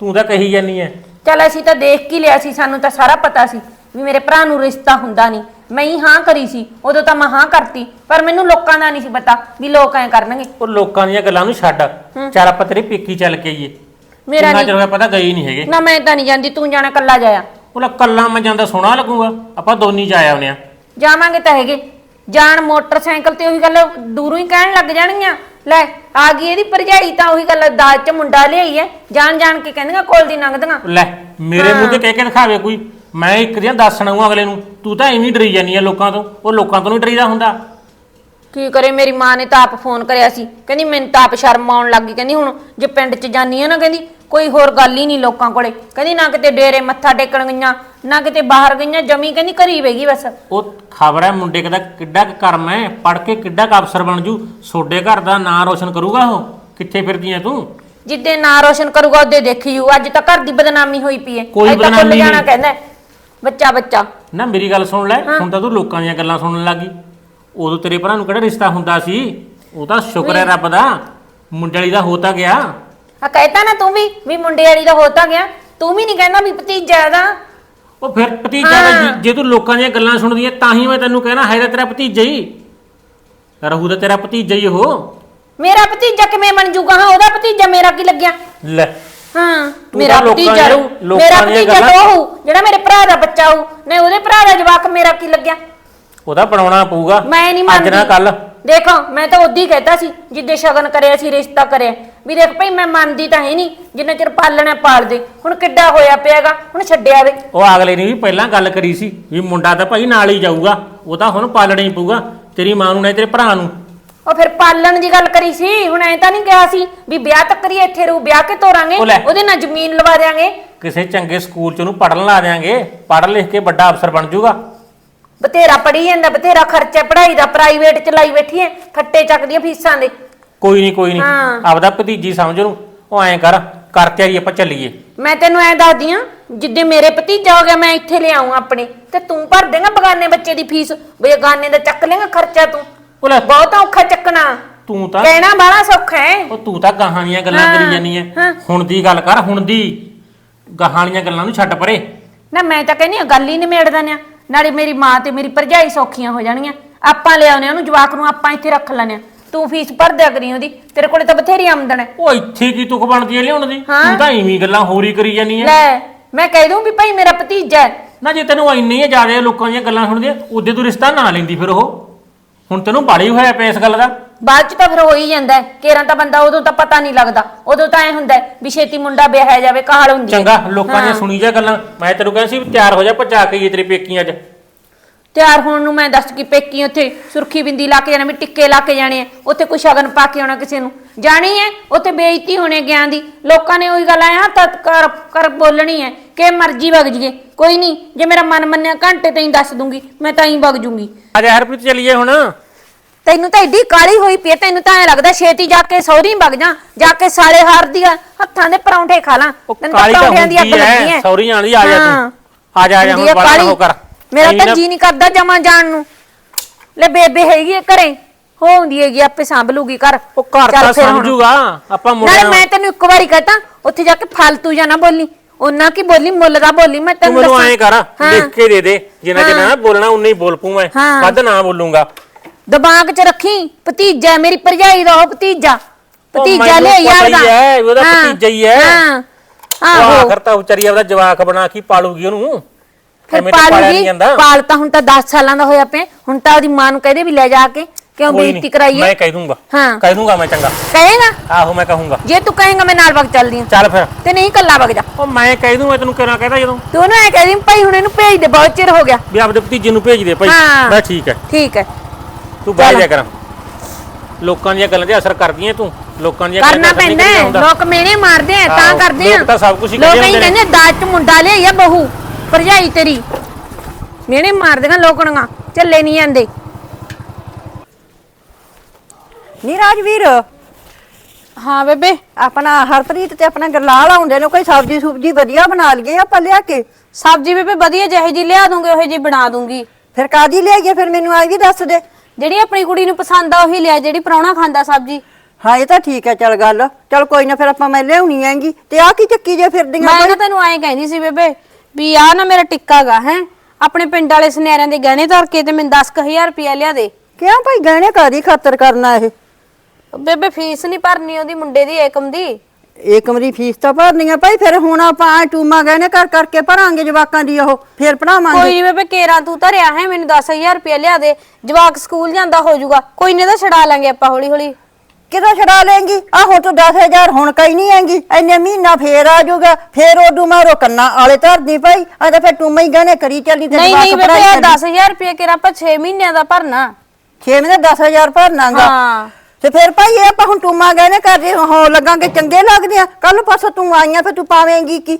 ਤੂੰ ਤਾਂ ਕਹੀ ਜਾਨੀ ਹੈ ਚੱਲ ਅਸੀਂ ਤਾਂ ਦੇਖ ਕੀ ਲਿਆ ਸੀ ਸਾਨੂੰ ਤਾਂ ਸਾਰਾ ਪਤਾ ਸੀ ਵੀ ਮੇਰੇ ਭਰਾ ਨੂੰ ਰਿਸ਼ਤਾ ਹੁੰਦਾ ਨਹੀਂ। ਮੈਂ ਹੀ ਹਾਂ ਕਰੀ ਸੀ ਉਦੋਂ ਤਾਂ ਮੈਂ ਹਾਂ ਕਰਤੀ ਪਰ ਮੈਨੂੰ ਲੋਕਾਂ ਦਾ ਨਹੀਂ ਸੀ ਪਤਾ ਵੀ ਲੋਕ ਐਂ ਕਰਨਗੇ। ਉਹ ਲੋਕਾਂ ਦੀਆਂ ਗੱਲਾਂ ਨੂੰ ਛੱਡ। ਚੱਲ ਆਪਾਂ ਤੇਰੀ ਪੇਕੀ ਚੱਲ ਕੇ ਆਈਏ। ਮੇਰਾ ਕਿੰਨਾ ਨਹੀਂ ਚਿਰ ਹੋਇਆ ਪਤਾ ਗਈ ਨਹੀਂ ਹੈਗੇ। ਨਾ ਮੈਂ ਤਾਂ ਨਹੀਂ ਜਾਂਦੀ ਤੂੰ ਜਾਣਾ ਕੱਲਾ ਜਾਇਆ। ਉਹਲਾ ਕੱਲਾ ਮੈਂ ਜਾਂਦਾ ਸੋਹਣਾ ਲੱਗੂਗਾ ਆਪਾਂ ਦੋਨੀ ਜਾ ਆਉਨੇ ਆ ਜਾਵਾਂਗੇ ਤਾਂ ਹੈਗੇ। ਜਾਣ ਮੋਟਰਸਾਈਕਲ ਤੇ ਉਹੀ ਗੱਲ ਦੂਰੋਂ ਹੀ ਕਹਿਣ ਲੱਗ ਜਾਣਗੀਆਂ। ਲੈ ਆ ਗਈ ਇਹਦੀ ਭਰਜਾਈ ਤਾਂ ਉਹੀ ਗੱਲ ਦਾਜ ਚ ਮੁੰਡਾ ਲਿਆਈ ਐ ਜਾਣ ਜਾਣ ਕੇ ਕਹਿੰਦੀਆਂ ਕੋਲ ਦੀ ਲੰਘਦੀਆਂ ਲੈ ਮੇਰੇ ਮੂੰਹ ਤੇ ਕਹਿ ਕੇ ਦਿਖਾਵੇ ਕੋਈ। ਮੈਂ ਇੱਕ ਦੀਆਂ ਦੱਸ ਸੁਣਾਊਂ ਅਗਲੇ ਨੂੰ। ਤੂੰ ਤਾਂ ਐਵੇਂ ਹੀ ਡਰੀ ਜਾਨੀ ਆ ਲੋਕਾਂ ਤੋਂ। ਉਹ ਲੋਕਾਂ ਤੋਂ ਨਹੀਂ ਡਰੀਦਾ ਹੁੰਦਾ। ਕੀ ਕਰੇ ਮੇਰੀ ਮਾਂ ਨੇ ਤਾਂ ਆਪ ਫੋਨ ਕਰਿਆ ਸੀ। ਕਹਿੰਦੀ ਮੈਨੂੰ ਤਾਂ ਆਪ ਸ਼ਰਮ ਆਉਣ ਲੱਗ ਗਈ। ਕਹਿੰਦੀ ਹੁਣ ਜੇ ਪਿੰਡ 'ਚ ਜਾਨੀ ਆ ਨਾ ਕਹਿੰਦੀ ਕੋਈ ਹੋਰ ਗੱਲ ਹੀ ਨਹੀਂ ਲੋਕਾਂ ਕੋਲੇ। ਕਹਿੰਦੀ ਨਾ ਕਿਤੇ ਡੇਰੇ ਮੱਥਾ ਟੇਕਣ ਗਈਆਂ ਨਾ ਕਿਤੇ ਬਾਹਰ ਗਈਆਂ ਜਮੀ ਕਹਿੰਦੀ ਘਰੀ ਬੈਗੀ ਬਸ। ਉਹ ਖਬਰ ਹੈ ਮੁੰਡੇ ਦਾ ਕਿੱਡਾ ਕੁ ਕਰਮ ਹੈ? ਪੜ ਕੇ ਕਿੱਡਾ ਕੁ ਅਫਸਰ ਬਣ ਜੂ। ਛੋਡੇ ਘਰ ਦਾ ਨਾਂ ਰੋਸ਼ਨ ਕਰੂਗਾ ਉਹ? ਕਿੱਥੇ ਫਿਰਦੀ ਐ ਤੂੰ? ਜਿੱਦੇ ਨਾਂ ਰੋਸ਼ਨ ਕਰੂਗਾ ਉਹਦੇ ਦੇਖੀ ਜੂ। ਅੱਜ ਤਾਂ ਘਰ ਦੀ ਬਦਨਾਮੀ ਹੋਈ ਪਈ ਐ ਕੋਈ ਅੱਜ ਤਾਂ ਭੁੱਲ ਬਦਨਾਮੀ ਜਾਣਾ ਨਹੀਂ। ਕਹਿੰਦਾ ਹੈ। ਬੱਚਾ ਬੱਚਾ। ਨਾ ਮੇਰੀ ਗੱਲ ਸੁਣ ਲੈ। ਹੁਣ ਤਾਂ ਤੂੰ ਲੋਕਾਂ ਦੀਆਂ ਗੱਲਾਂ ਸੁਣਨ ਲੱਗੀ ਉਦੋਂ ਤੇਰੇ ਭਰਾ ਨੂੰ ਕਿਹੜਾ ਰਿਸ਼ਤਾ ਹੁੰਦਾ ਸੀ? ਉਹ ਤਾਂ ਸ਼ੁਕਰ ਹੈ ਰੱਬ ਦਾ। ਮੁੰਡੇ ਵਾਲੀ ਦਾ ਹੋ ਤਾਂ ਗਿਆ। ਆ ਕਹਿਤਾ ਨਾ ਤੂੰ ਵੀ ਵੀ ਮੁੰਡੇ ਵਾਲੀ ਦਾ ਹੋਤਾ ਗਿਆ। ਤੂੰ ਵੀ ਨਹੀਂ ਕਹਿੰਦਾ ਵੀ ਭਤੀਜਾ ਦਾ। ਉਹ ਫਿਰ ਭਤੀਜਾ ਦਾ ਜੇ- ਜੇ ਤੂੰ ਲੋਕਾਂ ਦੀਆਂ ਗੱਲਾਂ ਸੁਣਦੀ ਐ ਤਾਂ ਹੀ ਮੈਂ ਤੈਨੂੰ ਕਹਿਣਾ ਹੈ ਤਾਂ ਤੇਰਾ ਭਤੀਜਾ ਹੀ। ਰਹੂ ਤਾਂ ਤੇਰਾ ਭਤੀਜਾ ਹੀ ਉਹ। ਮੇਰਾ ਭਤੀਜਾ ਕਿਵੇਂ ਬਣ ਜੂਗਾ? ਹਾਂ ਉਹਦਾ ਭਤੀਜਾ ਮੇਰਾ ਕੀ ਲੱਗਿਆ? ਲੈ ਹਾਂ ਤੂੰ ਮੇਰਾ ਤਾਂ ਲੋਕਾਂ ਭਤੀਜਾ ਦੀਆਂ- ਰੂ ਲੋਕਾਂ ਮੇਰਾ ਦੀਆਂ ਭਤੀਜਾ ਗੱਲਾਂ- ਤਾਂ ਉਹ ਹੋਊ, ਜਿਹੜਾ ਮੇਰੇ ਭਰਾ ਦਾ ਬੱਚਾ ਹੋਊ ਨਹੀਂ ਉਹਦੇ ਭਰਾ ਦਾ ਜਵਾਕ ਮੇਰਾ ਕੀ ਲੱਗਿਆ? ਉਹਦਾ ਬਣਾਉਣਾ ਪਊਗਾ। ਮੈਂ ਨਹੀਂ ਅੱਜ ਮੰਨਦੀ। ਨਾ ਕੱਲ ਦੇਖੋ ਮੈਂ ਤਾਂ ਉਦੋਂ ਹੀ ਕਹਿਤਾ ਸੀ ਜਿੱਦੇ ਸ਼ਗਨ ਕਰਿਆ ਸੀ ਰਿਸ਼ਤਾ ਕਰਿਆ। ਵੀ ਦੇਖ ਭਈ ਮੈਂ ਮੰਨਦੀ ਤਾਂ ਹੈ ਨਹੀਂ ਜਿੰਨਾ ਚਿਰ ਪਾਲਣਾ ਪਾਲ ਦੇ। ਹੁਣ ਕਿੱਡਾ ਹੋਇਆ ਪਿਆਗਾ ਹੁਣ ਛੱਡਿਆ ਵੇ। ਉਹ ਅਗਲੇ ਨੇ ਵੀ ਪਹਿਲਾਂ ਗੱਲ ਕਰੀ ਸੀ ਵੀ ਮੁੰਡਾ ਤਾਂ ਭਾਈ ਨਾਲ ਹੀ ਜਾਊਗਾ ਉਹ ਤਾਂ ਹੁਣ ਪਾਲਣਾ ਹੀ ਪਊਗਾ ਤੇਰੀ ਮਾਂ ਨੂੰ ਨਹੀਂ ਤੇਰੇ ਭਰਾ ਨੂੰ। ਉਹ ਫਿਰ ਪਾਲਣ ਦੀ ਗੱਲ ਕਰੀ ਸੀ ਹੁਣ ਐ ਤਾਂ ਨਹੀਂ ਕਿਹਾ ਸੀ ਵੀ ਵਿਆਹ ਤੱਕ ਕਰੀਏ ਇੱਥੇ ਰੂ ਵਿਆਹ ਕੇ ਤੋਰਾਂਗੇ ਉਹ ਲੈ। ਉਹਦੇ ਨਾਲ ਜ਼ਮੀਨ ਲਵਾ ਦੇਾਂਗੇ ਕਿਸੇ ਚੰਗੇ ਸਕੂਲ ਚ ਉਹਨੂੰ ਪੜਨ ਲਾ ਦੇਾਂਗੇ ਪੜ ਲਿਖ ਕੇ ਵੱਡਾ ਅਫਸਰ ਬਣ ਜਾਊਗਾ। ਬਥੇਰਾ ਪੜੀ ਜਾਂਦਾ ਬਥੇਰਾ ਖਰਚਾ ਪੜਾਈ ਦਾ ਪ੍ਰਾਈਵੇਟ ਚ ਲਾਈ ਬੈਠੀ ਐ ਫੱਟੇ ਚੱਕਦੀਆਂ ਫੀਸਾਂ ਦੇ। ਕੋਈ ਨਹੀਂ ਕੋਈ ਨਹੀਂ ਹਾਂ। ਆਪਦਾ ਭਤੀਜੀ ਸਮਝ ਨੂੰ ਉਹ ਐਂ ਕਰ ਕਰ ਤਿਆਰੀ ਆਪਾਂ ਚੱਲੀਏ। ਮੈਂ ਤੈਨੂੰ ਐ ਦੱਸਦੀ ਆ ਜਿੱਦੇ ਮੇਰੇ ਭਤੀਜਾ ਹੋ ਗਿਆ ਮੈਂ ਇੱਥੇ ਲਿਆਉਂ ਆਪਣੇ। ਤੇ ਤੂੰ ਭਰ ਦੇਗਾ ਬਗਾਨੇ ਬੱਚੇ ਦੀ ਫੀਸ ਬੇਗਾਨੇ ਦਾ ਚੱਕ ਲੇਗਾ ਖਰਚਾ ਤੂੰ। ਉਹ ਲੈ ਬਹੁਤ ਔਖਾ ਚੱਕਣਾ। ਤੂੰ ਤਾਂ ਕਹਿਣਾ ਬਾਹਲਾ ਸੌਖਾ ਹੈ ਉਹ ਤੂੰ ਤਾਂ ਗਾਹਾਂ ਦੀਆਂ ਗੱਲਾਂ ਹਾਂ, ਕਰੀ ਜਾਨੀ ਐ। ਹਾਂ। ਹੁਣ ਦੀ ਗੱਲ ਕਰ ਹੁਣ ਦੀ। ਗਾਹਾਂ ਵਾਲੀਆਂ ਗੱਲਾਂ ਨੂੰ ਛੱਡ ਪਰੇ। ਨਾ ਮੈਂ ਤਾਂ ਕਹਿੰਦੀ ਆ ਗੱਲ ਹੀ ਨਿਮੇੜ ਦਿੰਦੇ ਆ। ਨਾਲੇ ਮੇਰੀ ਮਾਂ ਤੇ ਮੇਰੀ ਭਰਜਾਈ ਸੌਖੀਆਂ ਹੋ ਜਾਣਗੀਆਂ। ਆਪਾਂ ਲਿਆਉਨੇ ਉਹਨੂੰ ਜਵਾਕ ਨੂੰ ਆਪਾਂ ਇੱਥੇ ਰੱਖ ਲੈਨੇ ਆ ਤੂੰ ਫੀਸ ਭਰ ਦਿਆ ਕਰੀ ਉਹਦੀ ਤੇਰੇ ਕੋਲੇ ਤਾਂ ਬਥੇਰੀ ਆਮਦਨ ਹੈ। ਉਹ ਇੱਥੇ ਕੀ ਤੁਕ ਬਣਦੀ ਐ ਲਿਆਉਣ ਦੀ? ਹਾਂ। ਤੂੰ ਤਾਂ ਹੀ ਗੱਲਾਂ ਹੋਰ ਹੀ ਕਰੀ ਜਾਨੀ ਐ ਲੈ ਮੈਂ ਕਹਿ ਦੂੰ ਵੀ ਭਾਈ ਮੇਰਾ ਭਤੀਜਾ ਹੈ। ਨਾ ਜੇ ਤੈਨੂੰ ਇੰਨੀ ਜ਼ਿਆਦਾ ਲੋਕਾਂ ਦੀਆਂ ਗੱਲਾਂ ਸੁਣਦੀਆਂ ਉਹਦੇ ਤੂੰ ਰਿਸ਼ਤਾ ਨਾ ਲੈਂਦੀ ਫਿਰ ਉਹ। ਹੁਣ ਤੈਨੂੰ ਬਾੜੀ ਹੋਇਆ ਪਿਆ ਇਸ ਗੱਲ ਦਾ। ਬਾਅਦ ਚ ਤਾਂ ਫਿਰ ਹੋ ਹੀ ਜਾਂਦਾ ਹੈ। ਕੇਰਾਂ ਤਾਂ ਬੰਦਾ ਉਦੋਂ ਤਾਂ ਪਤਾ ਨਹੀਂ ਲੱਗਦਾ। ਉਦੋਂ ਤਾਂ ਐ ਹੁੰਦਾ ਹੈ ਵੀ ਛੇਤੀ ਮੁੰਡਾ ਵਿਆਹਿਆ ਜਾਵੇ ਕਹਾਲ ਹੁੰਦੀ ਹੈ। ਚੰਗਾ ਲੋਕਾਂ ਦੀਆਂ ਸੁਣੀ ਜਾ ਗੱਲਾਂ। ਮੈਂ ਤੈਨੂੰ ਕਹਿੰਦਾ ਸੀ ਵੀ ਤਿਆਰ ਹੋ ਜਾ ਭੱਜਾ ਕੇ ਆਈਏ ਤੇਰੀ ਪੇਕੀਆਂ 'ਚ ਤਿਆਰ ਹੋਣ ਨੂੰ ਮੈਂ ਦੱਸ ਕੀ ਪੇਕੀ ਉੱਥੇ ਸੁਰਖੀ ਬਿੰਦੀ ਲਾ ਕੇ ਜਾਣਾ ਵੀ ਟਿੱਕੇ ਲਾ ਕੇ ਜਾਣੇ ਆ। ਉੱਥੇ ਕੋਈ ਸ਼ਗਨ ਪਾ ਕੇ ਆਉਣਾ ਕਿਸੇ ਨੂੰ। ਜਾਣੀ ਹੈ ਉੱਥੇ ਬੇਇੱਜ਼ਤੀ ਹੋਣੇ ਗਿਆਂ ਦੀ। ਲੋਕਾਂ ਨੇ ਉਹੀ ਗੱਲ ਆਇਆ ਹੱਥ ਕਰ ਕਰ ਬੋਲਣੀ ਹੈ ਕਿ ਮਰਜ਼ੀ ਵਗ ਜੀਏ ਕੋਈ ਨਹੀਂ ਜੇ ਮੇਰਾ ਮਨ ਮੰਨਿਆ ਘੰਟੇ ਤਾਈਂ ਦੱਸ ਦੂੰਗੀ ਮੈਂ ਤਾਂ ਹੀ ਵਗ ਜੂੰਗੀ। ਆ ਜਾ ਹਰਪ੍ਰੀਤ ਚੱਲੀਏ ਹੁਣ। ਤੈਨੂੰ ਤਾਂ ਏਡੀ ਕਾਲੀ ਹੋਈ ਪਈ ਤੈਨੂੰ ਤਾਂ ਐ ਲੱਗਦਾ ਛੇਤੀ ਜਾ ਕੇ ਸੌਰੀ ਵਗ ਜਾ ਜਾ ਕੇ ਸਾਲੇ ਹਾਰ ਦੀਆਂ ਹੱਥਾਂ ਦੇ ਪਰੌਂਠੇ ਖਾ ਲਾਂ। ਉਹ ਤੈਨੂੰ ਕਾਲੀ ਤਾਂ ਪਰੌਂਠਿਆਂ ਦੀ ਅੱਗ ਹੁੰਦੀ ਲੱਗੀ ਐ। ਹੈ ਸੌਰੀ ਜਾਣ ਦੀ ਆ ਜਾ ਹਾਂ। ਤੂੰ ਆ ਜਾ ਆ ਜਾ ਹੁੰਦੀ ਹੁਣ ਹੈ ਬਾਲਾ ਕਾਲੀ। ਹੋ ਕਰ। ਮੇਰਾ ਐਵੇਂ ਤਾਂ ਨਾ- ਜੀ ਨਹੀਂ ਕਰਦਾ ਜਮਾ ਜਾਣ ਨੂੰ। ਲੈ ਬੇਬੇ ਹੈਗੀ ਹੈ ਘਰੇ। ਹੋ ਹੁੰਦੀ ਹੈਗੀ ਆਪੇ ਸੰਭ ਲੂਗੀ ਘਰ। ਉਹ ਘਰ ਚੱਲ ਤਾਂ ਫਿਰ ਹੁਣ। ਸਮਝੂਗਾ ਆਪਾਂ ਨਾਲੇ ਮੁੰਡਿਆਂ ਮੈਂ ਤੈਨੂੰ ਇੱਕ ਵਾਰੀ ਕਹਤਾ ਉੱਥੇ ਜਾ ਕੇ ਫालतू ਜਾਂ ਨਾ ਬੋਲੀ। ਉਹਨਾਂ ਕੀ ਬੋਲੀ ਮੁੱਲ ਦਾ ਬੋਲੀ ਮੈਂ ਤੂੰ ਤੈਨੂੰ ਮੈਨੂੰ ਦੱਸਾਂ। ਐਂ ਕਰ ਹਾਂ। ਲਿਖ ਕੇ ਦੇ ਦੇ। ਜਿੰਨਾ ਚਿਰ ਨਾ ਬੋਲਣਾ ਉਨਾ ਹੀ ਬੋਲ ਪੂ ਮੈਂ। ਹਾਂ। ਵੱਧ ਨਾ ਬੋਲੂੰਗਾ। ਦਿਮਾਗ 'ਚ ਰੱਖੀ ਭਤੀਜਾ ਮੇਰੀ ਭਰਜਾਈ ਦਾ ਉਹ ਭਤੀਜਾ। ਭਤੀਜਾ ਮੈਨੂੰ ਲੈ ਪਤਾ ਯਾਰ ਹੀ ਹੈ, ਉਹਦਾ ਭਤੀਜਾ ਹੀ ਹੈ। ਹਾਂ ਉਹ ਆਹੋ ਆਖਰ ਤਾਂ ਵਿਚਾਰੀ ਆਪਦਾ ਜਵਾਕ ਬਣਾ ਕੇ ਪਾਲੂਗੀ ਉਹਨੂੰ। ਫਿਰ ਐਵੇਂ ਤਾਂ ਪਾਲਿਆ ਨਹੀਂ ਪਾਲੂਗੀ ਜਾਂਦਾ। ਪਾਲ ਤਾਂ ਹੁਣ ਤਾਂ 10 ਸਾਲਾਂ ਦਾ ਹੋਇਆ ਪਿਆ। ਹੁਣ ਤਾਂ ਉਹਦੀ ਮਾਂ ਨੂੰ ਕਹਦੇ ਵੀ ਲੈ ਜਾ ਕੇ ਕਿਉਂ ਕੋਈ ਬੇਇੱਜ਼ਤੀ ਨੀ, ਕਰਾਈਏ ਮੈਂ ਕਹਿ ਦੂੰਗਾ। ਹਾਂ। ਕਹਿ ਦੂੰਗਾ ਮੈਂ ਚੰਗਾ। ਕਹੇਗਾ? ਆਹੋ ਮੈਂ ਕਹੂੰਗਾ। ਜੇ ਤੂੰ ਕਹੇਗਾ ਮੈਂ ਨਾਲ ਵਗ ਚੱਲਦੀ ਹਾਂ। ਚੱਲ ਫਿਰ। ਤੇ ਨਹੀਂ ਕੱਲਾ ਵਗ ਜਾ। ਉਹ ਮੈਂ ਕਹਿ ਦੂੰ ਮੈਂ ਤੈਨੂੰ ਕਿਹੜਾ ਕਹਦਾ ਜਦੋਂ? ਤੂੰ ਨਾ ਐ ਕਹਦੀ ਭਾਈ ਹੁਣ ਇਹਨੂੰ ਭੇਜ ਦੇ ਬਹੁਤ ਚਿਰ ਹੋ ਗਿਆ। ਵੀ ਆਪਦੇ ਭਤੀਜੇ ਨੂੰ ਭੇਜ ਦੇ ਭਾਈ। ਹਾਂ। ਬਸ ਠੀਕ ਹੈ। ਠੀਕ ਹੈ। ਤੂੰ ਬਹਿ ਚੱਲ। ਜਾ ਕਰ। ਲੋਕਾਂ ਦੀਆਂ ਗੱਲਾਂ ਤੇ ਅਸਰ ਕਰਦੀਆਂ ਤੂੰ। ਲੋਕਾਂ ਦੀਆਂ ਕਰਨਾ ਤੇ ਪੈਂਦਾ ਨਹੀਂ ਹੈ। ਹੁੰਦਾ। ਲੋਕ ਮੇਨੇ ਮਾਰਦੇ ਆ ਤਾਂ ਆਹੋ, ਕਰਦੇ ਆ। ਲੋਕ ਤਾਂ ਸਭ ਕੁਛ ਹੀ ਲੋਕ ਕਹਿੰਦੇ ਹੀ ਹੁੰਦੇ ਨੇ। ਕਹਿੰਦੇ ਦਾਜ ਚ ਮੁੰਡਾ ਲਿਆ ਆ ਬਹੂ ਭਰਜਾਈ ਤੇਰੀ। ਮੇਨੇ ਮਾਰਦੇ ਲੋਕਣੀਆਂ ਚੱਲੇ ਨਹੀਂ ਜਾਂਦੇ ਨੀ ਰਾਜਵੀਰ। ਹਾਂ ਬੇਬੇ। ਆਪਣਾ ਹਰਪ੍ਰੀਤ ਤੇ ਆਪਣਾ ਗਰਲਾਲ ਆਉਂਦੇ ਨੇ ਕੋਈ ਸਬਜ਼ੀ ਸੁਬਜੀ ਵਧੀਆ ਬਣਾ ਲਈਏ ਆਪਾਂ ਲਿਆ ਕੇ? ਸਬਜ਼ੀ ਬੇਬੇ ਵਧੀਆ ਜਿਹੇ ਜੀ ਲਿਆ ਦੂੰਗੇ ਉਹੇ ਜੀ ਬਣਾ ਦੂੰਗੀ। ਫਿਰ ਕਾਦੀ ਲਿਆਈਏ? ਫਿਰ ਮੈਨੂੰ ਆ ਵੀ ਦੱਸ ਦੇ। ਜਿਹੜੀ ਆਪਣੀ ਕੁੜੀ ਨੂੰ ਪਸੰਦ ਆ ਉਹੀ ਲਿਆ ਜਿਹੜੀ ਪ੍ਰਾਹੁਣਾ ਖਾਂਦਾ ਸਬਜ਼ੀ। ਹਾਂ ਇਹ ਤਾਂ ਠੀਕ ਹੈ ਚੱਲ ਗੱਲ। ਚੱਲ ਕੋਈ ਨਾ ਫਿਰ ਆਪਾਂ ਮੈਂ ਲਿਆਉਣੀ ਆਂਗੀ ਤੇ ਆ ਕੀ ਚੱਕੀ ਜੇ ਫਿਰਦੀਆਂ ਮੈਂ? ਨਾ ਤੈਨੂੰ ਐਂ ਕਹਿੰਦੀ ਸੀ ਬੇਬੇ ਵੀ ਆ ਨਾ ਮੇਰਾ ਟਿੱਕਾ ਗਾ ਹੈ। ਆਪਣੇ ਪਿੰਡ ਵਾਲੇ ਸੁਨਿਆਰਿਆਂ ਦੇ ਗਹਿਣੇ ਧਰ ਕੇ ਤੇ ਮੈਨੂੰ 10000 ਰੁਪਇਆ ਲਿਆ ਦੇ। ਕਿਉਂ ਭਾਈ ਗਹਿਣੇ ਕਾਦੀ ਖਾਤਰ ਕਰਨਾ ਇਹ? ਬੇਬੇ ਫੀਸ ਨਹੀਂ ਭਰਨੀ ਉਹਦੀ ਮੁੰਡੇ ਦੀ ਏਕਮ ਦੀ। ਏਕਮ ਦੀ ਫੀਸ ਤਾਂ ਭਰਨੀ ਆ ਭਾਈ ਫਿਰ ਹੁਣ ਆਪਾਂ ਐਂ ਟੂਮਾ ਗਹਿਣੇ ਕਰ ਕਰਕੇ ਭਰਾਂਗੇ ਜਵਾਕਾਂ ਦੀ ਉਹ ਫਿਰ ਪੜਾਵਾਂਗੇ ਕੋਈ ਨਹੀਂ ਬੇਬੇ ਕੇਰਾਂ ਤੂੰ ਧਰਿਆ ਹੈ ਮੈਨੂੰ 10000 ਰੁਪਇਆ ਲਿਆ ਦੇ ਜਵਾਕ ਸਕੂਲ ਜਾਂਦਾ ਹੋ ਜਾਊਗਾ ਕੋਈ ਨਹੀਂ ਤਾਂ ਛਡਾ ਲਾਂਗੇ ਆਪਾਂ ਹੌਲੀ ਹੌਲੀ ਕਿਦੋਂ ਛਡਾ ਲੇਂਗੀ ਆਹੋ ਤੂੰ 10000 ਹੁਣ ਕਈ ਨਹੀਂ ਆਂਗੀ ਐਨੇ ਮਹੀਨਾ ਫੇਰ ਆ ਜਾਊਗਾ ਫੇਰ ਉਦੋਂ ਮਾਰੋ ਕੰਨਾਂ ਵਾਲੇ ਧਰਦੀ ਭਾਈ ਆ ਤਾਂ ਫਿਰ ਟੂਮਾ ਹੀ ਗਹਿਣੇ ਕਰੀ ਚੱਲੀ ਤੇ ਨਹੀਂ ਨਹੀਂ ਬੇਬੇ ਪੜ੍ਹਾਈ ਇਹ ਕਰਨੀ। 10000 ਰੁਪਇਆ ਕੇਰਾਂ ਆਪਾਂ 6 ਮਹੀਨਿਆਂ ਦਾ ਭਰਨਾ। 6 ਮਹੀਨੇ 10000 ਭਰਨਾਗਾ। ਹਾਂ। ਤੇ ਫਿਰ ਭਾਈ ਇਹ ਆਪਾਂ ਹੁਣ ਟੂਮਾ ਗਹਿਣੇ ਕਰਦੇ ਹੋ ਲੱਗਾਂਗੇ ਚੰਗੇ ਲੱਗਦੇ ਆ। ਕੱਲ ਪਾਸੋਂ ਤੂੰ ਆਈਆਂ ਫਿਰ ਤੂੰ ਪਾਵੇਂਗੀ ਕੀ?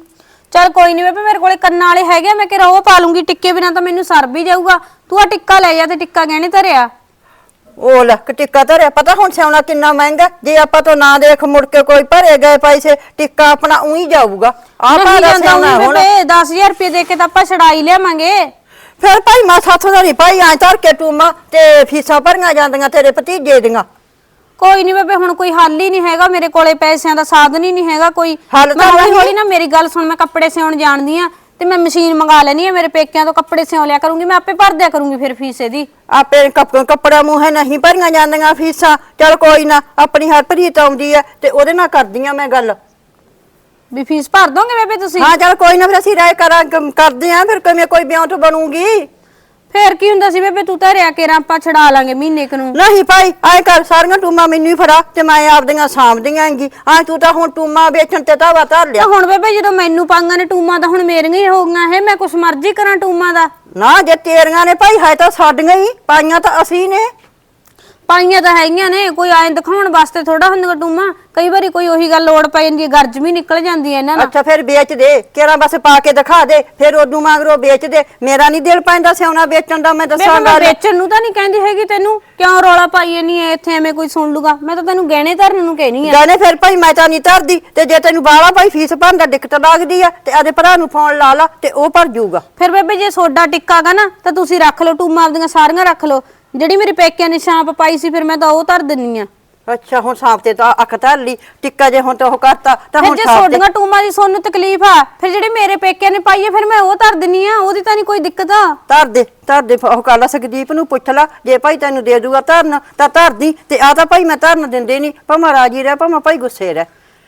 ਚਲ ਕੋਈ ਨਹੀਂ ਬੇਬੇ ਮੇਰੇ ਕੋਲੇ ਕੰਨਾਂ ਵਾਲੇ ਹੈਗੇ ਆ, ਮੈਂ ਕਿਹਾ ਉਹ ਪਾ ਲੂੰਗੀ ਟਿੱਕੇ ਬਿਨਾ ਤਾਂ ਮੈਨੂੰ ਸਰ ਵੀ ਜਾਊਗਾ। ਤੂੰ ਆ ਟਿੱਕਾ ਲੈ ਜਾ ਤੇ ਟਿੱਕਾ ਗਹਿਣੇ ਧਰਿਆ? ਉਹ ਲੈ ਟਿੱਕਾ ਧਰਿਆ? ਪਤਾ ਹੁਣ ਸਿਆਉਣਾ ਕਿੰਨਾ ਮਹਿੰਗਾ? ਜੇ ਆਪਾਂ ਤੋਂ ਨਾ ਦੇਖ ਮੁੜ ਕੇ ਕੋਈ ਭਰੇ ਗਏ ਪੈਸੇ ਟਿੱਕਾ ਆਪਣਾ ਉਹੀ ਜਾਊਗਾ। ਭਾਰਾ ਜਾਂਦਾ ਸਿਆਉਣਾ ਹੁਣ। ਬੇਬੇ 10000 ਰੁਪਏ ਦੇ ਕੇ ਤਾਂ ਆਪਾਂ ਛੜਾਈ ਲਿਆਵਾਂਗੇ। ਫਿਰ ਭਾਈ ਮੈਂ ਸਾਥੋਂ ਦਾ ਨਹੀਂ ਭਾਈ ਐਂ ਧਰ ਕੇ ਟੂਮਾ ਤੇ ਫੀਸਾਂ ਭਰੀਆਂ ਜਾਂਦੀਆਂ ਤੇਰੇ ਭਤੀਜੇ ਦੀਆਂ। ਕੋਈ ਨਹੀਂ ਬੇਬੇ ਹੁਣ ਕੋਈ ਹੱਲ ਹੀ ਨਹੀਂ ਹੈਗਾ ਮੇਰੇ ਕੋਲੇ ਪੈਸਿਆਂ ਦਾ ਸਾਧਨ ਹੀ ਨਹੀਂ ਹੈਗਾ ਕੋਈ। ਹੱਲ ਤਾਂ ਹੌਲੀ। ਹੌਲੀ ਨਾ ਮੇਰੀ ਗੱਲ ਸੁਣ ਮੈਂ ਕੱਪੜੇ ਸਿਉਣ ਜਾਣਦੀ ਆ ਤੇ ਮੈਂ ਮਸ਼ੀਨ ਮੰਗਾ ਲੈਣੀ ਆ ਮੇਰੇ ਪੇਕਿਆਂ ਤੋਂ ਕੱਪੜੇ ਸਿਉਂ ਲਿਆ ਕਰੂੰਗੀ ਮੈਂ ਆਪੇ ਭਰ ਦਿਆ ਕਰੂੰਗੀ ਫਿਰ ਫੀਸ ਇਹਦੀ। ਆਪੇ ਕੱਪ- ਕੱਪੜਾ ਮੂੰਹ ਨਹੀਂ ਭਰੀਆਂ ਜਾਂਦੀਆਂ ਫੀਸਾਂ। ਚਲ ਕੋਈ ਨਾ ਆਪਣੀ ਹਰਪ੍ਰੀਤ ਆਉਂਦੀ ਐ ਤੇ ਉਹਦੇ ਨਾਲ ਕਰਦੀਆਂ ਮੈਂ ਗੱਲ। ਵੀ ਫੀਸ ਭਰ ਦੋਗੇ ਬੇਬੇ ਤੁਸੀਂ? ਹਾਂ ਚਲ ਕੋਈ ਨਾ ਫਿਰ ਅਸੀਂ ਰਾਏ ਕਰਾਂ ਕਰਦੇ ਆਂ ਫਿਰ ਕਿਵੇਂ ਕੋਈ ਵਿਆਹ ਤੋਂ ਬਣੂਗੀ। ਫੇਰ ਕੀ ਹੁੰਦਾ ਸੀ ਬੇਬੇ? ਤੂੰ ਧਰਿਆ ਕੇਰਾਂ ਆਪਾਂ ਛੜਾ ਲਾਂਗੇ ਮਹੀਨੇ ਕੁ ਨੂੰ। ਨਹੀਂ ਭਾਈ ਆਏ ਕਰ ਸਾਰੀਆਂ ਟੂਮਾ ਮੈਨੂੰ ਹੀ ਫੜਾ ਤੇ ਮੈਂ ਆਪਦੀਆਂ ਸਾਂਭਦੀਆਂ ਆਂਗੀ ਆ ਤੂੰ ਤਾਂ ਹੁਣ ਟੂਮਾ ਵੇਚਣ ਤੇ ਤਾਵਾ ਧਰ ਲਿਆ। ਤੇ ਹੁਣ ਬੇਬੇ ਜਦੋਂ ਮੈਨੂੰ ਪਾਂਗਾ ਨੇ ਟੂਮਾਂ ਤਾਂ ਹੁਣ ਮੇਰੀਆਂ ਹੀ ਹੋ ਗਈਆਂ। ਇਹ ਮੈਂ ਕੁਛ ਮਰਜ਼ੀ ਕਰਾਂ ਟੂਮਾਂ ਦਾ। ਨਾ ਜੇ ਤੇਰੀਆਂ ਨੇ ਭਾਈ ਹੈ ਤਾਂ ਸਾਡੀਆਂ ਹੀ ਪਾਈਆਂ ਤਾਂ ਅਸੀਂ ਨੇ। ਪਾਈਆਂ ਤਾਂ ਹੈਗੀਆਂ ਨੇ ਕੋਈ ਐਂ ਦਿਖਾਉਣ ਵਾਸਤੇ ਥੋੜਾ ਹੁੰਦਾ ਟੂਮਾ ਕਈ ਵਾਰੀ ਕੋਈ ਉਹੀ ਗੱਲ ਲੋੜ ਪੈ ਜਾਂਦੀ ਹੈ ਗਰਜ ਵੀ ਨਿਕਲ ਜਾਂਦੀ ਹੈ ਇਹਨਾਂ ਨਾਲ। ਅੱਛਾ ਫਿਰ ਵੇਚ ਦੇ ਕਿਹੜਾ ਬਸ ਪਾ ਕੇ ਦਿਖਾ ਦੇ ਫਿਰ ਉਦੋਂ ਮਗਰੋਂ ਵੇਚ ਦੇ। ਮੇਰਾ ਨਹੀਂ ਦਿਲ ਪੈਂਦਾ ਸਿਆਉਣਾ ਵੇਚਣ ਦਾ ਮੈਂ ਦੱਸਾਂ ਮੈਂ ਗੱਲ। ਵੇਚਣ ਨੂੰ ਤਾਂ ਨਹੀਂ ਕਹਿੰਦੀ ਹੈਗੀ ਤੈਨੂੰ ਕਿਉਂ ਰੌਲਾ ਪਾਈਏ ਨਹੀਂ ਇੱਥੇ ਐਵੇਂ ਕੋਈ ਸੁਣ ਲੂਗਾ। ਮੈਂ ਤਾਂ ਤੈਨੂੰ ਗਹਿਣੇ ਧਰਨ ਨੂੰ ਕਹਿਣੀ ਆ। ਜਾਨੇ ਫਿਰ ਭਾਈ ਮੈਂ ਤਾਂ ਨਹੀਂ ਧਰਦੀ ਤੇ ਜੇ ਤੈਨੂੰ ਬਾਲਾ ਭਾਈ ਫੀਸ ਭਰਨ ਦਾ ਦਿੱਕਤ ਲੱਗਦੀ ਆ ਤੇ ਆਦੇ ਭਰਾ ਨੂੰ ਫੋਨ ਲਾ ਲਾ ਤੇ ਉਹ ਭਰ ਜਾਊਗਾ ਫਿਰ ਬੇਬੇ ਜੇ ਸੋਡਾ ਟਿੱਕਾਗਾ ਨਾ ਤਾਂ ਤੁਸੀਂ ਰੱਖ ਲਓ ਟੂਮਾਂ ਆਪਦੀਆਂ ਸਾਰੀਆਂ ਰੱਖ ਲਓ। ਜਿਹੜੀ ਮੇਰੀ ਪੇਕਿਆਂ ਨੇ ਛਾਂਪ ਪਾਈ ਸੀ ਫਿਰ ਮੈਂ ਤਾਂ ਉਹ ਧਰ ਦਿੰਨੀ ਆ। ਅੱਛਾ ਹੁਣ ਸਾਫ਼ ਤੇ ਤਾਂ ਅੱਖ ਧਰ ਲਈ। ਟਿੱਕਾ ਜੇ ਹੁਣ ਤਾਂ ਉਹ ਕਰਤਾ ਤਾਂ ਫਿਰ ਹੁਣ ਜੇ ਸਾਫ਼ ਤੇ ਟੂਮਾਂ ਦੀ ਸੋਨੂੰ ਤਕਲੀਫ ਆ ਫਿਰ ਜਿਹੜੇ ਮੇਰੇ ਪੇਕਿਆਂ ਨੇ ਪਾਈ ਆ ਫਿਰ ਮੈਂ ਉਹ ਧਰ ਦਿੰਨੀ ਆ ਉਹਦੀ ਤਾਂ ਨਹੀਂ ਕੋਈ ਦਿੱਕਤ ਆ। ਧਰ ਦੇ ਧਰ ਦੇ ਉਹ ਕਰ ਲਾ ਸਕਦੀਪ ਨੂੰ ਪੁੱਛ ਲਾ ਜੇ ਭਾਈ ਤੈਨੂੰ ਦੇ ਦੂਗਾ ਧਰਨ ਤਾਂ ਧਰਦੀ ਤੇ ਆ ਤਾਂ ਭਾਈ ਮੈਂ ਧਰਨ ਦਿੰਦੇ ਨਹੀਂ ਭਾਵੇਂ ਰਾਜੀ ਰਹਿ ਭਾਵੇਂ ਭਾਈ ਗੁੱਸੇ ਰਹਿ।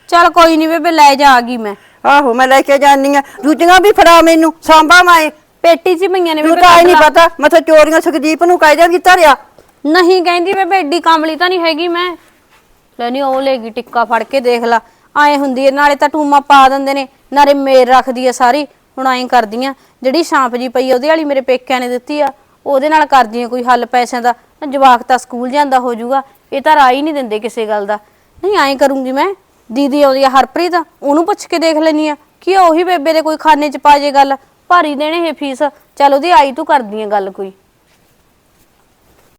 ਚੱਲ ਕੋਈ ਨਹੀਂ ਬੇਬੇ ਲੈ ਜਾ ਆ ਗਈ ਮੈਂ। ਆਹੋ ਮੈਂ ਲੈ ਕੇ ਜਾਨੀ ਆ। ਦੂਜੀਆਂ ਵੀ ਫੜਾ ਮੈਨੂੰ ਸਾਂਭਾ ਮੈਂ ਪੇਟੀ 'ਚ ਹੀ ਪਈਆਂ ਨੇ ਤੂੰ ਤਾਂ ਕੱਢ ਨਹੀਂ। ਪਤਾ? ਮੈਂ ਤਾਂ ਚੋਰੀਆਂ ਸਕਦੀਪ ਨੂੰ ਕਾਇਦਾ ਵੀ ਧਰਿਆ ਨਹੀਂ ਕਹਿੰਦੀ ਬੇਬੇ ਏਡੀ ਕਾਮਲੀ ਤਾਂ ਨਹੀਂ ਹੈਗੀ ਮੈਂ। ਲੈ ਨੀ ਉਹ ਲੈ ਗਈ ਟਿੱਕਾ ਫੜ ਕੇ ਦੇਖ ਲਾ। ਆਏ ਹੁੰਦੀ ਐ ਨਾਲੇ ਤਾਂ ਟੂਮਾ ਪਾ ਦਿੰਦੇ ਨੇ ਨਾਲੇ ਮੇਰ ਰੱਖਦੀ ਐ ਸਾਰੀ। ਹੁਣ ਐਂ ਕਰਦੀਆਂ ਜਿਹੜੀ ਛਾਂਪ ਜੀ ਪਈ ਆ, ਉਹਦੇ ਵਾਲੀ ਮੇਰੇ ਪੇਕਿਆਂ ਨੇ ਦਿੱਤੀ ਆ। ਉਹਦੇ ਨਾਲ ਕਰਦੀਆਂ ਕੋਈ ਹੱਲ ਪੈਸਿਆਂ ਦਾ। ਨਾ ਜਵਾਕ ਤਾਂ ਸਕੂਲ ਜਾਂਦਾ ਹੋ ਜਾਊਗਾ ਇਹ ਤਾਂ ਹੀ ਨਹੀਂ ਦਿੰਦੇ ਕਿਸੇ ਗੱਲ ਦਾ। ਨਹੀਂ ਐਂ ਕਰੂੰਗੀ ਮੈਂ। ਦੀਦੀ ਆਉਂਦੀ ਆ ਹਰਪ੍ਰੀਤ ਉਹਨੂੰ ਪੁੱਛ ਕੇ ਦੇਖ ਲੈਣੀ ਆ। ਕੀ ਉਹੀ ਬੇਬੇ ਦੇ ਕੋਈ ਖਾਨੇ ਚ ਪਾ ਜੇ ਗੱਲ? ਭਾਰੀ ਦੇਣੇ ਇਹ ਫੀਸ। ਚੱਲ ਉਹਦੀ ਆਈ ਤੂੰ ਕਰਦੀ ਆ ਗੱਲ ਕੋਈ।